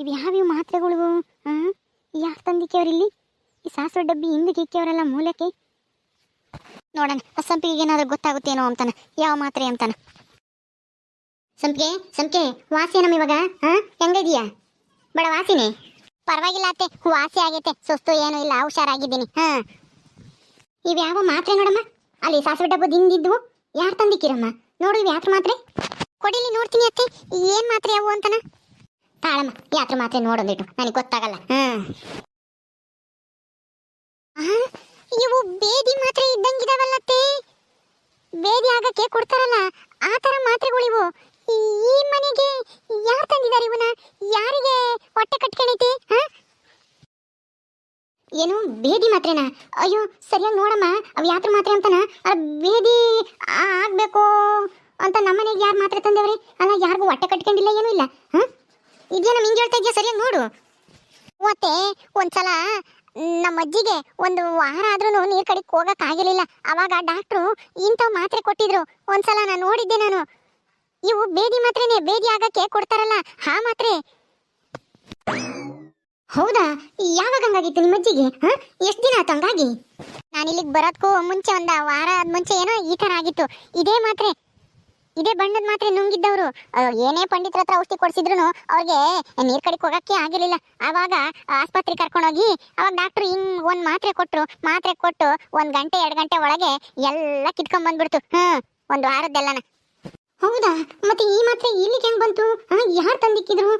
ಇವು ಯಾವ್ಯಾವ ಮಾತ್ರೆಗಳು ಹಾಂ ತಂದಿಕ್ಕೆವ್ರು ಇಲ್ಲಿ ಈ ಸಾಸಿವೆ ಡಬ್ಬಿ ಹಿಂದಕ್ಕೆ ಇಕ್ಕವರಲ್ಲ ಮೂಲಕ್ಕೆ? ನೋಡೋಣ, ಆ ಸಂಪಿಗೆ ಏನಾದರೂ ಗೊತ್ತಾಗುತ್ತೇನೋ ಅಂತಾನ. ಯಾವ ಮಾತ್ರೆ ಅಂತಾನ? ಸಂಪಿಗೆ ಸಂಪಿಗೆ, ವಾಸಿ ನಮ್ಮ ಇವಾಗ? ಹಾಂ ಹೆಂಗಿದೀಯಾ? ಬಡ, ವಾಸಿನಿ. ಪರವಾಗಿಲ್ಲ ಅತ್ತೆ, ವಾಸಿ ಆಗೈತೆ. ಸುಸ್ತು ಏನು ಇಲ್ಲ, ಹುಷಾರಾಗಿದ್ದೀನಿ. ಹಾಂ. ಇವ್ಯಾವ ಮಾತ್ರೆ ನೋಡಮ್ಮ? ಅಲ್ಲಿ ಸಾಸಿವೆ ಡಬ್ಬದ ಹಿಂದಿದ್ವು. ಯಾರು ತಂದಿಕ್ಕಿರಮ್ಮ? ನೋಡು ಇವು ಯಾತ್ರ ಮಾತ್ರೆ? ಕೊಡಿಲಿ ನೋಡ್ತೀನಿ ಅತ್ತೆ. ಏನ್ ಮಾತ್ರೆ ಯಾವು ಅಂತನ? ತಾಳಮ್ಮ ಯಾತ್ರ ಮಾತ್ರೆ ನೋಡೊಂದಿಟ್ಟು. ನನಗೆ ಗೊತ್ತಾಗಲ್ಲ. ಇವು ಬೇದಿ ಮಾತ್ರೆ ಇದ್ದಂಗಿದಾವಲ್ಲತ್ತೆ ಬೇದಿ ಆಗಕ್ಕೆ ಕೊಡ್ತಾರಲ್ಲ ಆ ತರ ಮಾತ್ರೆಗಳಿವು ಈ- ಮನೆಗೆ ಯಾರು ತಂದಿದ್ದಾರೆ ಇವನ ಯಾರಿಗೆ ಹೊಟ್ಟೆ ಕಟ್ಕೊಂಡೈತಿ ಏನು ಬೇದಿ ಮಾತ್ರೆನಾ? ಅಯ್ಯೋ ಸರಿಯಾಗಿ ನೋಡಮ್ಮ ಅವು ಯಾತ್ರ ಮಾತ್ರೆ ಅಂತನ? ಬೇದಿ ಆಗಬೇಕು ಆಗ್ಬೇಕು ಅಂತ ನಮ್ಮನೆಗೆ ಯಾರು ಮಾತ್ರೆ ತಂದೇವ್ರಿ? ಅಲ್ಲ ಯಾರಿಗೂ ಹೊಟ್ಟೆ ಕಟ್ಕೊಂಡಿಲ್ಲ ಏನೂ ಇಲ್ಲ. ಹಾ? ಇದೇನ ಹಿಂಗೆ ಹೇಳ್ತಾ ಇದೆಯಾ? ಸರಿಯಾಗಿ ನೋಡು. ಮತ್ತೆ ಒಂದ್ಸಲ ನಮ್ಮ ಅಜ್ಜಿಗೆ ಒಂದು ವಾರ ಆದ್ರೂ ನೀರ್ ಕಡೆಗೆ ಆಗಿರ್ಲಿಲ್ಲ. ಅವಾಗ ಡಾಕ್ಟ್ರು ಇಂಥವು ಮಾತ್ರೆ ಕೊಟ್ಟಿದ್ರು. ಒಂದ್ಸಲ ನಾನು ನೋಡಿದ್ದೆ ನಾನು. ಇವು ಬೇದಿ ಮಾತ್ರೆನೆ, ಬೇದಿ ಆಗಕ್ಕೆ ಕೊಡ್ತಾರಲ್ಲ ಹಾ ಮಾತ್ರೆ. ಹೌದಾ? ಯಾವಾಗ ಹಂಗಾಗಿತ್ತು ನಿಮ್ಮ ಅಜ್ಜಿಗೆ ಎಷ್ಟು ದಿನ ಆಯ್ತು ಹಂಗಾಗಿ? ನಾನು ಇಲ್ಲಿಗೆ ಬರೋದಕ್ಕೂ ಮುಂಚೆ ಒಂದ ವಾರ ಮುಂಚೆ ಏನೋ ಈ ಥರ ಆಗಿತ್ತು. ಇದೇ ಮಾತ್ರೆ. ಇದೇ ಬಣ್ಣದ ಮಾತ್ರೆ ನುಂಗಿದ್ದವರು. ಏನೇ ಪಂಡಿತರ ಹತ್ರ ಔಷಧಿ ಕೊಡಿಸಿದ್ರು ಅವ್ರಿಗೆ ನೀರ್ ಕಡೆಗೆ ಹೋಗಕ್ಕೆ ಆಗಿರಲಿಲ್ಲ. ಆವಾಗ ಆಸ್ಪತ್ರೆ ಕರ್ಕೊಂಡೋಗಿ ಅವಾಗ ಡಾಕ್ಟ್ರು ಹಿಂಗ್ ಒಂದ್ ಮಾತ್ರೆ ಕೊಟ್ರು. ಮಾತ್ರೆ ಕೊಟ್ಟು ಒಂದ್ ಗಂಟೆ ಎರಡ್ ಗಂಟೆ ಒಳಗೆ ಎಲ್ಲ ಕಿತ್ಕೊಂಡ್ ಬಂದ್ಬಿಡ್ತು. ಹ್ಮ್ ಒಂದು ವಾರದ್ದೆಲ್ಲನ. ಹೌದಾ? ಮತ್ತೆ ಈ ಮಾತ್ರೆ ಇಲ್ಲಿಗೆ ಹೆಂಗ್ ಬಂತು? ಯಾರು ತಂದಿಕ್ಕಿದ್ರು?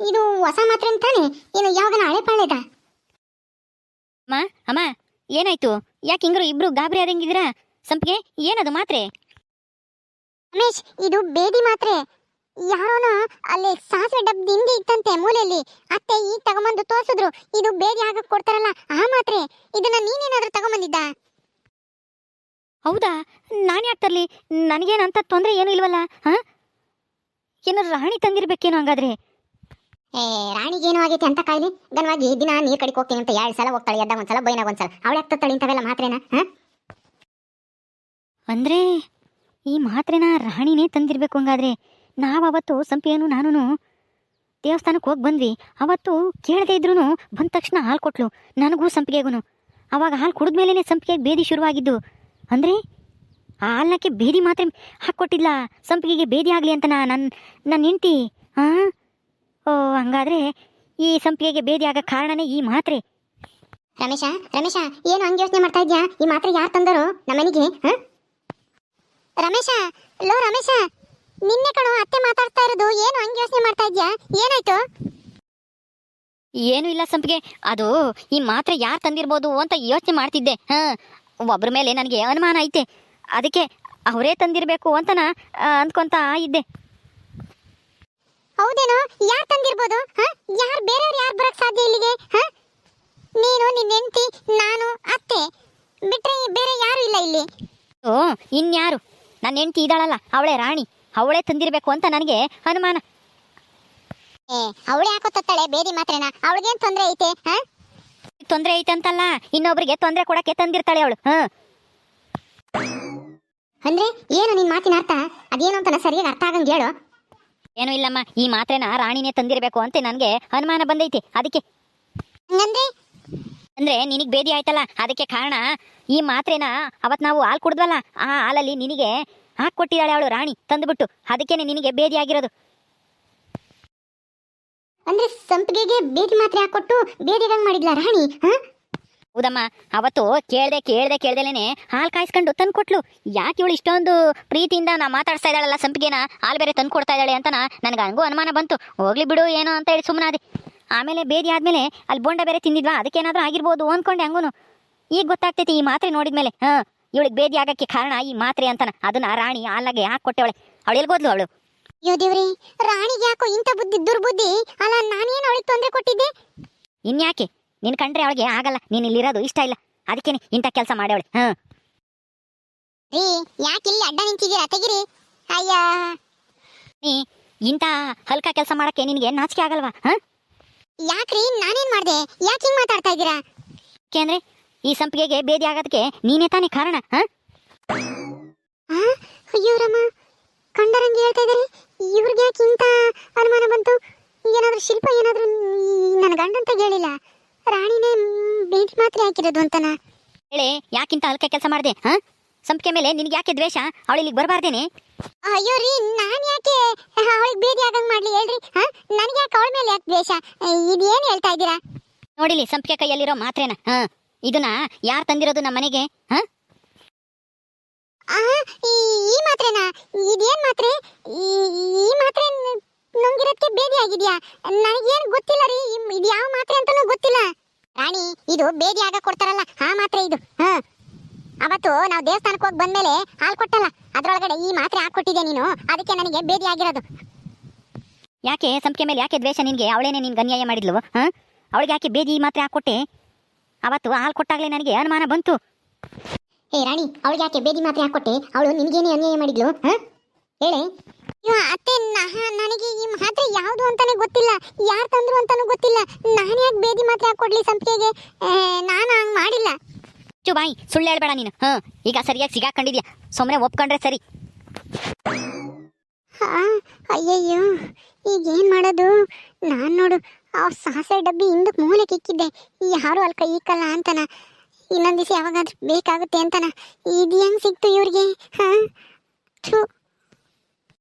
ಇದು ಹೊಸ ಮಾತ್ರೆ ಅಂತಾನೆ? ಏನು ಯಾವಾಗ ಹಳೆ ಪಾಳೆದ? ಅಮ್ಮ ಅಮ್ಮ ಏನಾಯ್ತು? ಯಾಕೆ ಹಿಂಗ್ರು ಇಬ್ರು ಗಾಬರಿ ಆದಂಗಿದ್ದೀರಾ ಸಂಪಿಗೆ ಏನದು ಮಾತ್ರೆ? ರಮೇಶ್ ಇದು ಬೇದಿ ಮಾತ್ರೆ. ಯಾರೋನ ಅಲ್ಲಿ ಸಾಸಿವೆ ಡಬ್ ಹಿಂದೆ ಇತ್ತಂತೆ ಮೂಲೆಯಲ್ಲಿ. ಅತ್ತೆ ಈಗ ತಗೊಂಬಂದು ತೋರಿಸಿದ್ರು. ಇದು ಬೇದಿ ಆಗಕ್ ಕೊಡ್ತಾರಲ್ಲ ಆ ಮಾತ್ರೆ. ಇದನ್ನ ನೀನೇನಾದ್ರೂ ತಗೊಂಬಂದಿದ್ದ? ಹೌದಾ? ನಾನು ಯಾಕೆ ತರಲಿ? ನನಗೇನಂತ ತೊಂದರೆ ಏನೂ ಇಲ್ವಲ್ಲ ಆ ಏನು ರಾಣಿ ತಂದಿರ್ಬೇಕೇನೋ ಹಂಗಾದ್ರೆ. ಏ ರಾಣಿಗೇನು ಆಗೈತೆ ಅಂತ ಕಾಯ್ಲಿ. ಗನವಾಗಿ ದಿನ ನೀರು ಕಡೆಗೆ ಹೋಗ್ತೀನಿ ಅಂತ ಎರಡು ಸಲ ಹೋಗ್ತಾಳೆ ಎದ್ದಾಗ ಒಂದ್ಸಲ ಬೈನಾಗ ಒಂದ್ಸಲ. ಅವಳೆ ಆಗ್ತಾಳೆ ಇಂಥವೆಲ್ಲ ಮಾತ್ರೆನ ಹಾ? ಅಂದ್ರೆ ಈ ಮಾತ್ರೆನ ರಾಣಿನೇ ತಂದಿರ್ಬೇಕು ಹಂಗಾದ್ರೆ ನಾವು ಅವತ್ತು ಸಂಪಿಯನು ನಾನು ದೇವಸ್ಥಾನಕ್ಕೆ ಹೋಗಿ ಬಂದ್ವಿ. ಅವತ್ತು ಕೇಳದೆ ಇದ್ರೂ ಬಂದ ತಕ್ಷಣ ಹಾಲು ಕೊಟ್ಲು. ನನಗೂ ಸಂಪಿಗೆಗೂ ಅವಾಗ ಹಾಲು ಕುಡಿದ್ಮೇಲೆ ಸಂಪಿಗೆಗೆ ಬೇದಿ ಶುರುವಾಗಿದ್ದು. ಅಂದ್ರೆ ಆ ಹಾಲ್ನಕ್ಕೆ ಬೇದಿ ಮಾತ್ರೆ ಹಾಕ್ಕೊಟ್ಟಿಲ್ಲ ಸಂಪಿಗೆಗೆ ಬೇದಿ ಆಗಲಿ ಅಂತ ನನ್ನ ನನ್ನ ಹೆಂಡ್ತಿ. ಹಾಂ ಓ, ಹಂಗಾದ್ರೆ ಈ ಸಂಪಿಗೆಗೆ ಬೇದಿ ಆಗೋ ಕಾರಣನೇ ಈ ಮಾತ್ರೆ. ರಮೇಶ ರಮೇಶ, ಏನು ಹಂಗೆ ಯೋಚನೆ ಮಾಡ್ತಾ ಇದ್ಯಾ? ಈ ಮಾತ್ರೆ ಯಾರು ತಂದರು? ನಮ್ಮನಿಗೆ, ಹಾ? ರಮೇಶ ಲೋ ರಮೇಶ ನಿನ್ನೆ ಕಣೋ ಅತ್ತೆ ಮಾತಾಡ್ತಾ ಇರೋದು ಏನು ಹಂಗೆ ಯೋಚನೆ ಮಾಡ್ತಾ ಇದ್ಯಾ? ಏನಾಯ್ತು? ಏನೂ ಇಲ್ಲ ಸಂಪಿಗೆ ಅದು ಈ ಮಾತ್ರ ಯಾರು ತಂದಿರ್ಬೋದು ಅಂತ ಯೋಚನೆ ಮಾಡ್ತಿದ್ದೆ. ಹಾಂ ಒಬ್ಬರ ಮೇಲೆ ನನಗೆ ಅನುಮಾನ ಐತೆ. ಅದಕ್ಕೆ ಅವರೇ ತಂದಿರಬೇಕು ಅಂತ ನಾ ಅಂದ್ಕೊಂತ ಇದ್ದೆ. ಹೌದೇನೋ? ಯಾರು ತಂದಿರ್ಬೋದು? ಹಾಂ ಯಾರು ಬೇರೆಯವ್ರು ಯಾರು ಬರೋಕ್ಕೆ ಸಾಧ್ಯ ಇಲ್ಲಿಗೆ? ಹಾಂ ನೀನು ನಿನ್ನ ಹೆಂಡತಿ ನಾನು ಅತ್ತೆ. ಬಿಟ್ರೆ ಬೇರೆ ಯಾರು ಇಲ್ಲ ಇಲ್ಲಿ. ಓ ಇನ್ಯಾರು? ನನ್ನ ಹೆಂಡತಿ ಇದ್ದಾಳಲ್ಲ ಅವಳೇ ರಾಣಿ ಅವಳೇ ತಂದಿರಬೇಕು ಅಂತ ನನಗೆ ಅನುಮಾನ. ಏ ಅವಳು ಯಾಕೋ ತತ್ತಾಳೆ? ಬೇದಿ ಮಾತ್ರೆನ? ಅವಳಿಗೇನು ತೊಂದರೆ ಐತೆ ಹಾ? ತೊಂದರೆ ಐತೆ ಅಂತಲ್ಲ ಇನ್ನೊಬ್ರಿಗೆ ತೊಂದರೆ ಕೊಡಕ್ಕೆ ತಂದಿರ್ತಾಳೆ ಅವಳು ಹಾ. ಅಂದ್ರೆ ಏನು ನಿನ್ ಮಾತಿನ ಅರ್ಥ? ಅದೇನು ಅಂತ ಸರಿಯಾಗಿ ಅರ್ಥ ಆಗಂಗೆ ಹೇಳು? ಏನು ಇಲ್ಲಮ್ಮ ಈ ಮಾತ್ರೆನ ರಾಣಿನೇ ತಂದಿರಬೇಕು ಅಂತ ನನಗೆ ಅನುಮಾನ ಬಂದೈತಿ ಅದಕ್ಕೆ. ಹಂಗಂದ್ರೆ ಅಂದ್ರೆ ನಿನಗೆ ಭೇದಿ ಆಯ್ತಲ್ಲ? ಅದಕ್ಕೆ ಕಾರಣ ಈ ಮಾತ್ರೆನ ಅವತ್ ನಾವು ಹಾಲು ಕುಡ್ದಲ್ಲ ಆ ಹಾಲಲ್ಲಿ ನಿನಗೆ ಹಾಕ್ಕೊಟ್ಟಿದ್ದಾಳೆ ಅವಳು ರಾಣಿ ತಂದುಬಿಟ್ಟು. ಅದಕ್ಕೇನೆ ನಿನಗೆ ಭೇದಿ ಆಗಿರೋದು. ಅಂದ್ರೆ ಸಂಪಿಗೆಗೆ ಬೇದಿ ಮಾತ್ರೆ ಹಾಕೊಟ್ಟು ಬೇದಿಗಂಗ್ ಮಾಡಿದ್ಲ ರಾಣಿ ಹೌದಮ್ಮ ಅವತ್ತು ಕೇಳ್ದೆ ಕೇಳ್ದೆ ಕೇಳ್ದಲೇನೆ ಹಾಲು ಕಾಯಿಸ್ಕೊಂಡು ತಂದ್ಕೊಟ್ಲು. ಯಾಕೆ ಇವಳು ಇಷ್ಟೊಂದು ಪ್ರೀತಿಯಿಂದ ನಾ ಮಾತಾಡ್ಸ್ತಾ ಇದ್ದಾಳಲ್ಲ ಸಂಪಿಗೆನ? ಹಾಲು ಬೇರೆ ತಂದು ಕೊಡ್ತಾ ಇದ್ದಾಳೆ ಅಂತ ನನಗೆ ಹಂಗೂ ಅನುಮಾನ ಬಂತು. ಹೋಗ್ಲಿ ಬಿಡು ಏನೋ ಅಂತ ಹೇಳಿ ಸುಮ್ಮನಾದೆ ಆಮೇಲೆ ಬೇದಿ ಆದ್ಮೇಲೆ ಅಲ್ಲಿ ಬೋಂಡ ಬೇರೆ ತಿಂದಿದ್ವಾ? ಅದಕ್ಕೇನಾದ್ರೂ ಆಗಿರ್ಬೋದು ಅನ್ಕೊಂಡೆ ಹಂಗೂನು. ಈಗ ಗೊತ್ತಾಗ್ತೈತಿ ಈ ಮಾತ್ರೆ ನೋಡಿದ್ಮೇಲೆ. ಹಾ ಇವಳಿಗೆ ಬೇದಿ ಆಗಕ್ಕೆ ಕಾರಣ ಈ ಮಾತ್ರೆ ಅಂತನ. ಅದನ್ನ ರಾಣಿ ಆಲಾಗೆ ಯಾಕೆ ಕೊಟ್ಟೆವಳೆ? ಅವಳು ಎಲ್ಗೋದ್ಲು ಅವಳು? ಅಯ್ಯೋ ದೇವ್ರಿ ರಾಣಿಗೆ ಯಾಕೋ ಇಂಥ ಬುದ್ಧಿ ದುರ್ಬುದ್ಧಿ? ಅಲ್ಲ ನಾನೇನು ಅವಳಿಗೆ ತೊಂದರೆ ಕೊಟ್ಟಿದ್ದೆ? ಇನ್ಯಾಕೆ? ನಿನ್ ಕಂಡ್ರೆ ಅವಳಿಗೆ ಆಗಲ್ಲ. ನೀನ್ ಇಲ್ಲಿರೋದು ಇಷ್ಟ ಇಲ್ಲ. ಅದಕ್ಕೇನೆ ಇಂಥ ಕೆಲಸ ಮಾಡ್ಯವಳೆ. ಹಾ. ರೀ ಯಾಕೆ ಇಲ್ಲಿ ಅಡ್ಡ ನಿಂತಿದ್ದೀರಾ? ತೆಗಿರಿ. ಅಯ್ಯ. ನೀ ಇಂಥ ಹಲ್ಕ ಕೆಲಸ ಮಾಡಕ್ಕೆ ನಿನಗೆ ನಾಚಿಕೆ ಆಗಲ್ವಾ? ಹಾ? ಯಾಕ್ರಿ? ನಾನೇನ್ ಮಾಡ್ದೆ? ಯಾಕೆ ಹಿಂಗ್ ಮಾತಾಡ್ತಾ ಇದ್ದೀರಾ? ಯಾಕೆಂದ್ರೆ ಈ ಸಂಪಿಗೆಗೆ ಬೇದಿ ಆಗೋದಕ್ಕೆ ನೀನೇ ತಾನೇ ಕಾರಣ ಹಾ? ಆ? ಅಯ್ಯೋ ರಮ್ಮ ಕಂಡರಂಗೆ ಹೇಳ್ತಾ ಇದ್ದಾರೆ? ಇವ್ರಿಗೆ ಯಾಕೆ ಇಂಥ ಅನುಮಾನ ಬಂತು? ಏನಾದ್ರೂ ಶಿಲ್ಪ ಏನಾದ್ರೂ ನನ್ನ ಗಂಡಂತ ಹೇಳಿಲ್ಲ. ರಾಣಿನೇ ಬೇಟಿ ಮಾತ್ರ ಹಾಕಿರೋದು ಅಂತನಾ? ಹೇಳಿ ಯಾಕಿಂತ ಹಲ್ಕೆ ಕೆಲಸ ಮಾಡಿದೆ ಹಾ? ಸಂಪಿಗೆ ಮೇಲೆ ನಿನಗೆ ಯಾಕೆ ದ್ವೇಷ? ಅವಳು ಇಲ್ಲಿಗೆ ಬರಬಾರ್ದೇನೆ? ಅಯ್ಯೋ ರೀ ನಾನು ಯಾಕೆ? ಅವಳಿಗೆ ಭೇದಿ ಆಗಂಗ್ ಮಾಡ್ಲಿ ಹೇಳ್ರಿ. ಹಾ? ನನಗೆ ಯಾಕೆ ಅವಳ ಮೇಲೆ ಯಾಕೆ ದ್ವೇಷ? ಇದೇನ್ ಹೇಳ್ತಾ ಇದ್ದೀರಾ? ನೋಡಿಲಿ ಸಂಪಿಗೆ ಕೈಯಲ್ಲಿರೋ ಮಾತ್ರೆನ. ಹಾ ಇದನ್ನ ಯಾರ್ ತಂದಿರೋದು ನಮ್ಮ ಮನೆಗೆ? ಹಾ? ಈ ಈ ಮಾತ್ರೆನಾ? ಇದೇನ್ ಮಾತ್ರೆ? ಈ ಮಾತ್ರೆ ನುಂಗಿರೋದಕ್ಕೆ ಬೇದಿ ಆಗಿದ್ಯಾ? ನನಗೇನು ಗೊತ್ತಿಲ್ಲ ರೀ ಇದು ಯಾವ ಮಾತ್ರೆ ಅಂತಾನೂ ಗೊತ್ತಿಲ್ಲ. ರಾಣಿ ಇದು ಬೇದಿ ಆಗ ಕೊಡ್ತಾರಲ್ಲ ಆ ಮಾತ್ರೆ ಇದು. ಹಾ? ಅವತ್ತು ನಾವು ದೇವಸ್ಥಾನಕ್ಕೆ ಹೋಗಿ ಬಂದ್ಮೇಲೆ ಹಾಲು ಕೊಟ್ಟಲ್ಲ ಅದರೊಳಗಡೆ ಈ ಮಾತ್ರೆ ಹಾಕೊಟ್ಟಿದ್ದೆ ನೀನು? ಅದಕ್ಕೆ ನನಗೆ ಬೇದಿ ಆಗಿರೋದು. ಯಾಕೆ ಸಂಪಿಗೆ ಮೇಲೆ ಯಾಕೆ ದ್ವೇಷ ನಿನಗೆ? ಅವಳೇನೆ ನಿನ್ಗೆ ಅನ್ಯಾಯ ಮಾಡಿದ್ಲು ಹಾಂ? ಅವಳಿಗೆ ಯಾಕೆ ಬೇದಿ ಮಾತ್ರೆ ಹಾಕೊಟ್ಟೆ ಅವತ್ತು ಹಾಲು ಕೊಟ್ಟಾಗಲೇ ನನಗೆ ಅನುಮಾನ ಬಂತು. ಏ ರಾಣಿ ಅವಳಿಗೆ ಯಾಕೆ ಬೇದಿ ಮಾತ್ರೆ ಹಾಕೊಟ್ಟೆ ಅವಳು ನಿನಗೇನೆ ಅನ್ಯಾಯ ಮಾಡಿದ್ಲು ಹಾ? ಹೇಳಿ. ಅತ್ತೆ ನನಗೆ ಈ ಮಾತ್ರೆ ಯಾವುದು ಅಂತಾನೆ ಗೊತ್ತಿಲ್ಲ. ಯಾರು ತಂದ್ರು ಅಂತಾನೂ ಗೊತ್ತಿಲ್ಲ. ನಾನು ಯಾಕೆ ಬೇದಿ ಮಾತ್ರೆ ಹಾಕೊಡ್ಲಿ ಸಂಪಿಗೆಗೆ? ನಾನು ಹಂಗೆ ಮಾಡಿಲ್ಲ. ಚು ಬಾಯಿ ಸುಳ್ಳು ಹೇಳ್ಬೇಡ ನೀನು. ಹಾ ಈಗ ಸರಿಯಾಗಿ ಸಿಗಾಕೊಂಡಿದ್ಯಾ? ಸುಮ್ಮನೆ ಒಪ್ಕೊಂಡ್ರೆ ಸರಿ. ಹಾ ಅಯ್ಯಯ್ಯೋ ಈಗ ಏನ್ ಮಾಡೋದು? ನಾನು ನೋಡು ಆ ಸಾಸೆ ಡಬ್ಬಿ ಹಿಂದಕ್ಕೆ ಮೂಲೆಗೆ ಇಕ್ಕಿದ್ದೆ. ಯಾರು ಅಲ್ಲಿ ಕೈ ಇಕ್ಕಲ್ಲ ಅಂತನ. ಇನ್ನೊಂದು ದಿವಸ ಯಾವಾಗಾದ್ರೂ ಬೇಕಾಗುತ್ತೆ ಅಂತನ. ಇದು ಹೆಂಗ್ ಸಿಕ್ತು ಇವ್ರಿಗೆ? ಹಾ ಥು.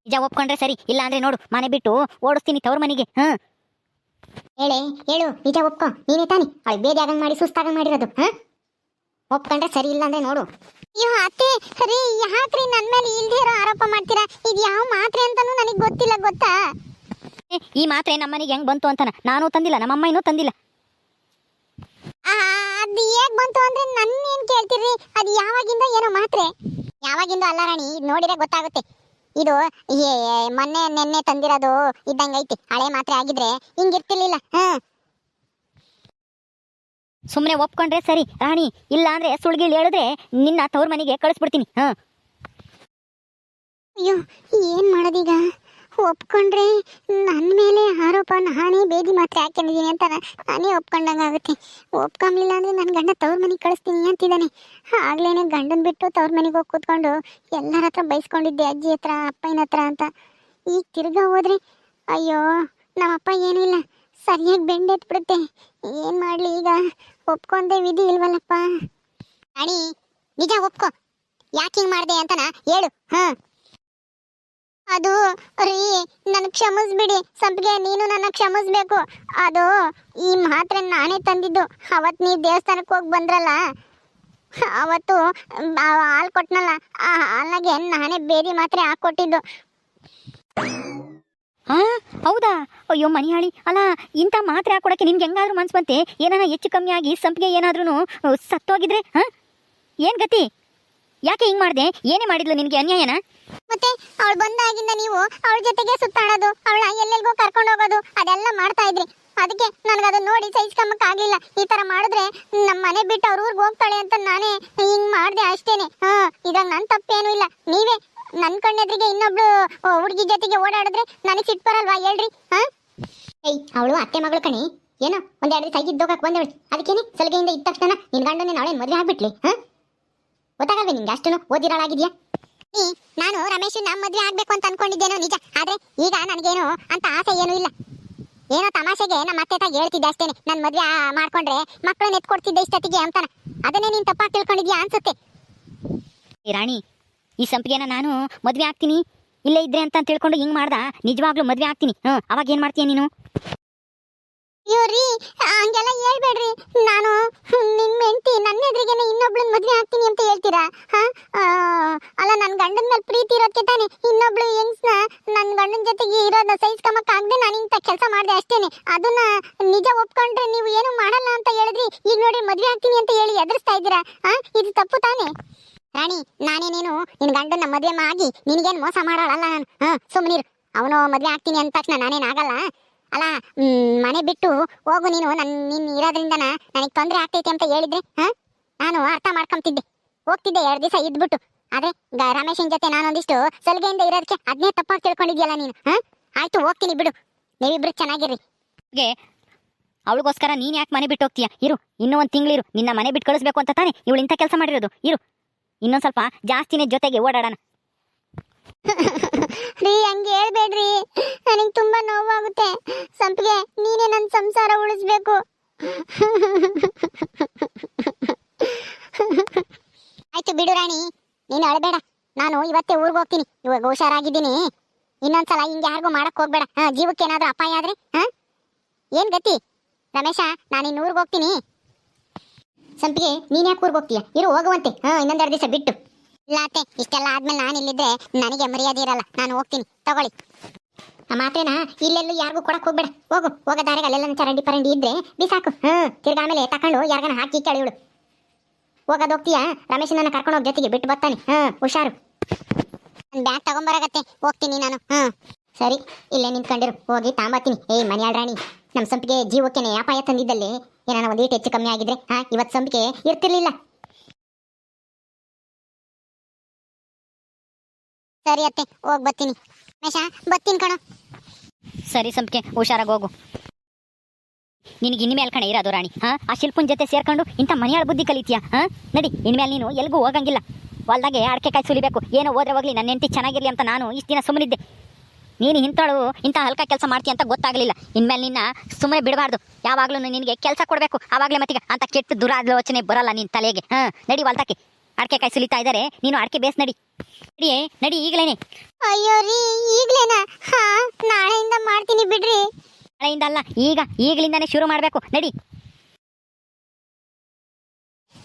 ನಿಜ ಒಪ್ಕೊಂಡ್ರೆ ಸರಿ ಇಲ್ಲ ಅಂದ್ರೆ ನೋಡು ಮನೆ ಬಿಟ್ಟು ಓಡಿಸ್ತೀನಿ ತವ್ರ ಮನೆಗೆ. ಹಾ. ಹೇಳೆ ಹೇಳು ನಿಜ ಒಪ್ಕೊ. ನೀನೇ ತಾನೆ. ಅವಳು ಆಗಂಗ್ ಮಾಡಿ ಸುಸ್ತಾಗಂಗ್ ಮಾಡಿರೋದು. ಹಾ? ಒಪ್ಕೊಂಡ್ರೆ ಸರಿ ಇಲ್ಲ ಅಂದ್ರೆ ನೋಡು. ಅಯ್ಯೋ ಅತ್ತೆ ರೀ ಯಾಕ್ರಿ ನನ್ನ ಮೇಲೆ ಇಲ್ದೇ ಇರೋ ಆರೋಪ ಮಾಡ್ತೀರಾ? ಇದು ಯಾವ ಮಾತ್ರೆ ಅಂತಾನೂ ನನಗೆ ಗೊತ್ತಿಲ್ಲ ಗೊತ್ತಾ? ಈ ಮಾತ್ರೆ ನಮ್ಮನಿಗೆ ಹೆಂಗ್ ಬಂತು ಅಂತಾನ? ನಾನು ತಂದಿಲ್ಲ ನಮ್ಮ ಅಮ್ಮ ಇನ್ನೂ ತಂದಿಲ್ಲ ಅದು ಹೇಗ್ ಬಂತು ಅಂದ್ರೆ ನನ್ನ ಏನ್ ಕೇಳ್ತೀರಿ? ಅದು ಯಾವಾಗಿಂದ ಏನೋ ಮಾತ್ರೆ? ಯಾವಾಗಿಂದ ಅಲ್ಲ ರಾಣಿ ಇದು ನೋಡಿದ್ರೆ ಗೊತ್ತಾಗುತ್ತೆ. ಇದು ಏ, ಮೊನ್ನೆ ನೆನ್ನೆ ತಂದಿರೋದು ಇದ್ದಂಗೈತಿ ಹಳೆ ಮಾತ್ರೆ ಆಗಿದ್ರೆ ಹಿಂಗಿರ್ತಿರ್ಲಿಲ್ಲ. ಹಾ ಸುಮ್ಮನೆ ಒಪ್ಕೊಂಡ್ರೆ ಸರಿ, ರಾಣಿ. ಇಲ್ಲ ಅಂದ್ರೆ ಸುಳ್ಗಿಲ್ ಹೇಳಿದ್ರೆ ನಿನ್ನ ತವ್ರ ಮನೆಗೆ ಕಳಿಸ್ಬಿಡ್ತೀನಿ. ಹಾ. ಅಯ್ಯೋ, ಏನ್ ಮಾಡೋದೀಗ? ಒಪ್ಕೊಂಡ್ರೆ ನನ್ನ ಮೇಲೆ ಆರೋಪ ನಾನೇ ಬೇದಿ ಮಾತ್ರ ಹಾಕೊಂಡಿದ್ದೀನಿ ಅಂತ ನಾನೇ ಒಪ್ಕೊಂಡಂಗಾಗುತ್ತೆ ಒಪ್ಕೊಂಬಲಿಲ್ಲ ಅಂದ್ರೆ ನನ್ನ ಗಂಡ ತವ್ರ ಮನೆಗೆ ಕಳಿಸ್ತೀನಿ ಅಂತಿದ್ದಾನೆ ಆಗ್ಲೇ ಗಂಡನ ಬಿಟ್ಟು ತವ್ರ ಮನೆಗೆ ಹೋಗಿ ಕೂತ್ಕೊಂಡು ಎಲ್ಲರ ಹತ್ರ ಬೈಸ್ಕೊಂಡಿದ್ದೆ, ಅಜ್ಜಿ ಹತ್ರ ಅಪ್ಪನ ಹತ್ರ ಅಂತ. ಈಗ ತಿರ್ಗಾ ಹೋದ್ರೆ, ಅಯ್ಯೋ, ನಮ್ಮಪ್ಪ ಏನೂ ಇಲ್ಲ. ಸರಿಯಾಗಿ ಬೆಂಡೆತ್ಬಿಡುತ್ತೆ ಏನು ಮಾಡಲಿ ಈಗ? ಒಪ್ಕೊಂಡೆ ವಿಧಿ ಇಲ್ವಲ್ಲಪ್ಪ. ಅಣಿ, ನಿಜ ಒಪ್ಕೊ. ಯಾಕೆ ಹಿಂಗೆ ಮಾಡಿದೆ ಅಂತನ ಹೇಳು, ಹಾ. ಅದು, ರೀ ನನ್ನ ಕ್ಷಮಿಸ್ಬಿಡಿ. ಸಂಪಿಗೆ, ನೀನು ನನ್ನ ಕ್ಷಮಿಸ್ಬೇಕು. ಅದು, ಈ ಮಾತ್ರೆ ನಾನೇ ತಂದಿದ್ದು. ಅವತ್ತು ನೀ ದೇವಸ್ಥಾನಕ್ಕೆ ಹೋಗಿ ಬಂದ್ರಲ್ಲ. ಅವತ್ತು ಹಾಲು ಕೊಟ್ನಲ್ಲ. ಆ ಹಾಲಾಗೆ ನಾನೇ ಬೇರೆ ಮಾತ್ರೆ ಹಾಕ್ಕೊಟ್ಟಿದ್ದು. ಹಾ, ಹೌದಾ? ಅಯ್ಯೋ ಮನಿಯಾಳಿ ಅಲ್ಲ, ಇಂಥ ಮಾತ್ರೆ ಹಾಕೊಡಕ್ಕೆ ನಿಮ್ಗೆ ಹೆಂಗಾದ್ರೂ ಮನ್ಸು ಬಂತೆ? ಏನಾರ ಹೆಚ್ಚು ಕಮ್ಮಿ ಆಗಿ ಸಂಪಿಗೆ ಏನಾದ್ರೂ ಸತ್ತೋಗಿದ್ರೆ, ಹಾ? ಏನ್ ಗತಿ? ಯಾಕೆ ಹಿಂಗ್ ಮಾಡ್ದೆ? ಏನೇ ಮಾಡಿದ್ಲು ನಿನ್ಗೆ ಅನ್ಯಾಯನ? ಮತ್ತೆ ಅವಳು ಬಂದಾಗಿಂದ ನೀವು ಅವಳ ಜೊತೆಗೆ ಸುತ್ತಾಡೋದು, ಅವಳ ಎಲ್ಲೆಲ್ಲಿಗೂ ಕರ್ಕೊಂಡು ಹೋಗೋದು, ಅದೆಲ್ಲ ಮಾಡ್ತಾ ಇದ್ರಿ. ಅದಕ್ಕೆ ನನಗೆ ಅದನ್ನ ನೋಡಿ ಸಹಿಸ್ಕೊಂಬಕ್ಕಾಗ್ಲಿಲ್ಲ ಈ ತರ ಮಾಡಿದ್ರೆ ನಮ್ಮ ಮನೆ ಬಿಟ್ಟು ಅವ್ರ ಊರಿಗೆ ಹೋಗ್ತಾಳೆ ಅಂತ ನಾನೇ ಹಿಂಗೆ ಮಾಡ್ದೆ ಅಷ್ಟೇನೆ. ಹಾ ಇದಾಗ ನನ್ನ ತಪ್ಪೇನೂ ಇಲ್ಲ. ನೀವೇ ನನ್ನ ಕಣ್ಣೆದ್ರಿಗೆ ಇನ್ನೊಬ್ಳು ಹುಡುಗಿ ಜೊತೆಗೆ ಓಡಾಡಿದ್ರೆ ನನಗೆ ಸಿಟ್ಟು ಬರಲ್ವಾ? ಹೇಳ್ರಿ, ಹಾ? ಏಯ್, ಅವಳು ಅತ್ತೆ ಮಗಳು ಕಣಿ. ಏನೋ, ಒಂದೆರಡು ದಿವಸ ಇದ್ದೋಗಕ್ಕೆ ಬಂದವಳು. ಅದಕ್ಕೇನೆ ಸಲಿಗೆಯಿಂದ ಇದ್ದ ತಕ್ಷಣ ನಿನ್ ಗಂಡನೇ ನಾಳೆ ಮದುವೆ ಆಗ್ಬಿಟ್ಲಿ, ಹಾ? ಗೊತ್ತಾಗಲ್ವೇ ನಿಂಗೆ ಅಷ್ಟನ್ನು ಓದಿರೋಳಾಗಿದ್ಯಾ? ನಾನು ನಮ್ಮ ಮದ್ವೆ ಆಗ್ಬೇಕು ಅಂತ ಅನ್ಕೊಂಡಿದ್ದೇನೋ ನಿಜ. ಆದ್ರೆ ಈಗ ನನಗೇನು ಅಂತ ಆಸೆ ಏನೂ ಇಲ್ಲ. ಏನೋ ತಮಾಷೆಗೆ ನಮ್ಮ ಅತ್ತೆ ತಾಗ ಹೇಳ್ತಿದ್ದೆ ಅಷ್ಟೇನೆ. ನನ್ನ ಮದ್ವೆ ಮಾಡ್ಕೊಂಡ್ರೆ ಮಕ್ಕಳನ್ನ ಎತ್ಕೊಡ್ತಿದ್ದೆ ಇಷ್ಟೊತ್ತಿಗೆ ಅಂತಾನ. ಅದನ್ನೇ ನೀನ್ ತಪ್ಪಾಗಿ ತಿಳ್ಕೊಂಡಿದ್ಯಾ ಅನ್ಸುತ್ತೆ? ರಾಣಿ ಈ ಸಂಪಿಗೆನ ನಾನು ಮದ್ವೆ ಆಗ್ತೀನಿ. ಇಲ್ಲೇ ಇದ್ರೆ ಅಂತ ತಿಳ್ಕೊಂಡು ಹಿಂಗ್ ಮಾಡ್ದ. ನಿಜವಾಗ್ಲೂ ಮದ್ವೆ ಆಗ್ತೀನಿ. ಹ್ಮ್, ಅವಾಗ ಏನ್ ಮಾಡ್ತೀಯ ನೀನು? ಇವ್ರಿ, ಹಂಗೆಲ್ಲ ಹೇಳ್ಬೇಡ್ರಿ. ನಾನು ನಿಮ್ಮ ಹೆಂಡತಿ, ನನ್ನ ಎದುರಿಗೆ ಇನ್ನೊಬ್ಳನ್ನ ಮದ್ವೆ ಆಗ್ತೀನಿ ಅಂತ ಹೇಳ್ತೀರಾ? ಹಾ? ಅಲ್ಲ ನನ್ನ ಗಂಡನ ಮೇಲೆ ಪ್ರೀತಿ ಇರೋದಕ್ಕೆ ತಾನೆ ಇನ್ನೊಬ್ಳು ಹೆಂಗ್ಸ್ನ ನನ್ನ ಗಂಡನ ಜೊತೆಗೆ ಇರೋದನ್ನ ಸಹಿಸ್ಕೊಂಬಕ್ಕಾಗದೆ ನಾನು ಇಂಥ ಕೆಲಸ ಮಾಡಿದೆ ಅಷ್ಟೇನೆ. ಅದನ್ನ ನಿಜ ಒಪ್ಕೊಂಡ್ರೆ ನೀವು ಏನು ಮಾಡಲ್ಲ ಅಂತ ಹೇಳಿದ್ರಿ. ಈಗ ನೋಡಿ ಮದ್ವೆ ಆಗ್ತೀನಿ ಅಂತ ಹೇಳಿ ಎದುರಿಸ್ತಾ ಇದ್ದೀರಾ? ಹಾ? ಇದು ತಪ್ಪು ತಾನೆ? ರಾಣಿ, ನಾನೇ ನೀನು ನಿನ್ ಗಂಡನ ಮದುವೆ ಆಗಿ ನಿನಗೇನು ಮೋಸ ಮಾಡೋಳಲ್ಲ ನಾನು? ಹಾ ಸುಮ್ಮನಿರು ಅವನು ಮದುವೆ ಆಗ್ತೀನಿ ಅಂದ ತಕ್ಷಣ ನಾನೇನು ಆಗಲ್ಲ? ಅಲ್ಲ ಮನೆ ಬಿಟ್ಟು ಹೋಗು ನೀನು. ನನ್, ನೀನ್ ಇರೋದ್ರಿಂದ ನನಗೆ ತೊಂದರೆ ಆಗ್ತೈತೆ ಅಂತ ಹೇಳಿದ್ರೆ, ಹಾ? ನಾನು ಅರ್ಥ ಮಾಡ್ಕೊಂತಿದ್ದೆ. ಹೋಗ್ತಿದ್ದೆ ಎರಡು ದಿವಸ ಇದ್ಬಿಟ್ಟು. ಆದ್ರೆ ರಮೇಶನ್ ಜೊತೆ ನಾನೊಂದಿಷ್ಟು ಸಲಿಗೆಯಿಂದ ಇರೋದಕ್ಕೆ ಅದನ್ನೇ ತಪ್ಪಾಗಿ ತಿಳ್ಕೊಂಡಿದ್ಯಲ್ಲ ನೀನು, ಹಾ? ಆಯ್ತು, ಹೋಗ್ತೀನಿ ಬಿಡು. ನೀವಿಬ್ರು ಚೆನ್ನಾಗಿರ್ರಿ. ಅವಳಿಗೋಸ್ಕರ ನೀನ್ ಯಾಕೆ ಮನೆ ಬಿಟ್ಟು ಹೋಗ್ತೀಯಾ? ಇರು, ಇನ್ನೂ ಒಂದು ತಿಂಗಳಿರು. ನಿನ್ನ ಮನೆ ಬಿಟ್ಟು ಕಳಿಸ್ಬೇಕು ಅಂತ ತಾನೆ ಇವಳು ಇಂಥ ಕೆಲಸ ಮಾಡಿರೋದು. ಇರು. ಇನ್ನೊಂದ್ ಸ್ವಲ್ಪ ಜಾಸ್ತಿನೇ ಜೊತೆಗೆ ಓಡಾಡೋಣ. ರೀ, ಹಂಗೆ ಹೇಳ್ಬೇಡ್ರಿ. ನನಗೆ ತುಂಬಾ ನೋವಾಗುತ್ತೆ. ಸಂಪಿಗೆ ಸಂಸಾರ ಉಳಿಸ್ಬೇಕು. ಆಯ್ತು ಬಿಡು ರಾಣಿ, ನೀನು ಅಳಬೇಡ. ನಾನು ಇವತ್ತೇ ಊರಿಗೆ ಹೋಗ್ತೀನಿ. ಇವಾಗ ಹುಷಾರಾಗಿದ್ದೀನಿ. ಇನ್ನೊಂದ್ಸಲ ಹಿಂಗೆ ಯಾರಿಗೂ ಮಾಡಕ್ ಹೋಗ್ಬೇಡ. ಜೀವಕ್ಕೆ ಏನಾದ್ರೂ ಅಪಾಯ ಆದ್ರೆ, ಹಾ? ಏನ್ ಗತಿ? ರಮೇಶ, ನಾನು ಇನ್ನು ಊರಿಗೆ ಹೋಗ್ತೀನಿ. ಸಂಪಿಗೆ, ನೀನ್ ಯಾಕೆ ಊರಿಗೆ ಹೋಗ್ತೀಯ? ಇರು, ಹೋಗುವಂತೆ. ಹಾ ಇನ್ನೊಂದೆರಡು ದಿವಸ ಬಿಟ್ಟು. ಇಲ್ಲ ಅತ್ತೆ, ಇಷ್ಟೆಲ್ಲ ಆದ್ಮೇಲೆ ನಾನು ಇಲ್ಲಿದ್ರೆ ನನಗೆ ಮರ್ಯಾದೆ ಇರಲ್ಲ. ನಾನು ಹೋಗ್ತೀನಿ. ತಗೊಳ್ಳಿ. ಆ ಮಾತೇನ ಇಲ್ಲೆಲ್ಲೂ ಯಾರಿಗೂ ಕೊಡಕ್ ಹೋಗ್ಬೇಡ. ಹೋಗು, ಹೋಗ ದಾರಿಗೆ ಅಲ್ಲೆಲ್ಲ ಚರಂಡಿ ಪರಂಡಿ ಇದ್ರೆ ಬಿಸಾಕು. ಹ್ಮ್ ತಿರ್ಗಾ ಆಮೇಲೆ ತಕೊಂಡು ಯಾರ್ಗನ ಹಾಕಿ ಕೆಳಗಿಳು ಹೋಗೋದು ಹೋಗ್ತೀಯಾ? ರಮೇಶನನ್ನ ಕರ್ಕೊಂಡು ಹೋಗಿ ಜೊತೆಗೆ ಬಿಟ್ಟು ಬರ್ತಾನೆ. ಹ್ಮ್ ಹುಷಾರು. ಬ್ಯಾಗ್ ತಗೊಂಬರಾಗತ್ತೆ. ಹೋಗ್ತೀನಿ ನಾನು. ಹ್ಮ್ ಸರಿ, ಇಲ್ಲೇ ನಿಂತ್ಕೊಂಡಿರು. ಹೋಗಿ ತಾಂಬತ್ತೀನಿ. ಏಯ್, ಮನ್ಯಾಳ ರಾಣಿ. ನಮ್ಮ ಸಂಪಿಗೆ ಜೀವಕ್ಕೆ ಅಪಾಯ ತಂದಿದ್ದಲ್ಲಿ ಏನಾನ ಏಟು ಹೆಚ್ಚು ಕಮ್ಮಿ ಆಗಿದ್ರೆ, ಹಾ ಇವತ್ತು ಸಂಪಿಗೆ ಇರ್ತಿರ್ಲಿಲ್ಲ. ಸರಿ ಅತ್ತೆ, ಹೋಗ್ ಬರ್ತೀನಿ. ಮೇಷ, ಬರ್ತೀನಿ ಕಣೋ. ಸರಿ ಸಂಪಿಗೆ, ಹುಷಾರಾಗಿ ಹೋಗು. ನಿನಗೆ ಇನ್ಮೇಲೆ ಕಣ ಇರೋದು ರಾಣಿ, ಹಾ? ಆ ಶಿಲ್ಪನ್ ಜೊತೆ ಸೇರ್ಕೊಂಡು ಇಂಥ ಮನೆಯಾಳ ಬುದ್ಧಿ ಕಲಿತೀಯಾ, ಹಾ? ನಡಿ, ಇನ್ಮೇಲೆ ನೀನು ಎಲ್ಗೂ ಹೋಗಂಗಿಲ್ಲ. ಹೊಲ್ದಾಗೆ ಅಡಕೆ ಕಾಯಿ ಸುಲಿಬೇಕು ಏನೋ ಹೋದ್ರೆ ಹೋಗ್ಲಿ ನನ್ನ ಹೆಂಡತಿ ಚೆನ್ನಾಗಿರ್ಲಿ ಅಂತ ನಾನು ಇಷ್ಟು ದಿನ ಸುಮ್ಮನಿದ್ದೆ ನೀನು ಇಂಥಳು ಇಂಥ ಹಲ್ಕ ಕೆಲಸ ಮಾಡ್ತೀಯ ಅಂತ ಗೊತ್ತಾಗಲಿಲ್ಲ. ಇನ್ಮೇಲೆ ನಿನ್ನ ಸುಮ್ಮನೆ ಬಿಡಬಾರ್ದು. ಯಾವಾಗಲೂ ನಿನಗೆ ಕೆಲಸ ಕೊಡಬೇಕು ಆವಾಗಲೇ ಮತ್ತೀಗ ಅಂತ ಕೆಟ್ಟ ದುರಾಲೋಚನೆ ಬರಲ್ಲ ನಿನ್ನ ತಲೆಗೆ. ಹಾಂ ನಡಿ ಹೊಲ್ದಾಕೆ ಅಡಕೆ ಕಾಯಿ ಸುಲಿತಾ ಇದ್ದಾರೆ ನೀನು ಅಡಕೆ ಬೇಸ್ ನಡಿ. ನಡಿಯೇ ನಡಿ ಈಗಲೇನೆ. ಅಯ್ಯೋ ರೀ ಈಗಲೇನಾ? ಹಾ ನಾಳೆಯಿಂದ ಮಾಡ್ತೀನಿ ಬಿಡ್ರಿ. ನಾಳೆಯಿಂದ ಅಲ್ಲ ಈಗ ಈಗಲಿಂದಾನೇ ಶುರು ಮಾಡಬೇಕು. ನಡಿ.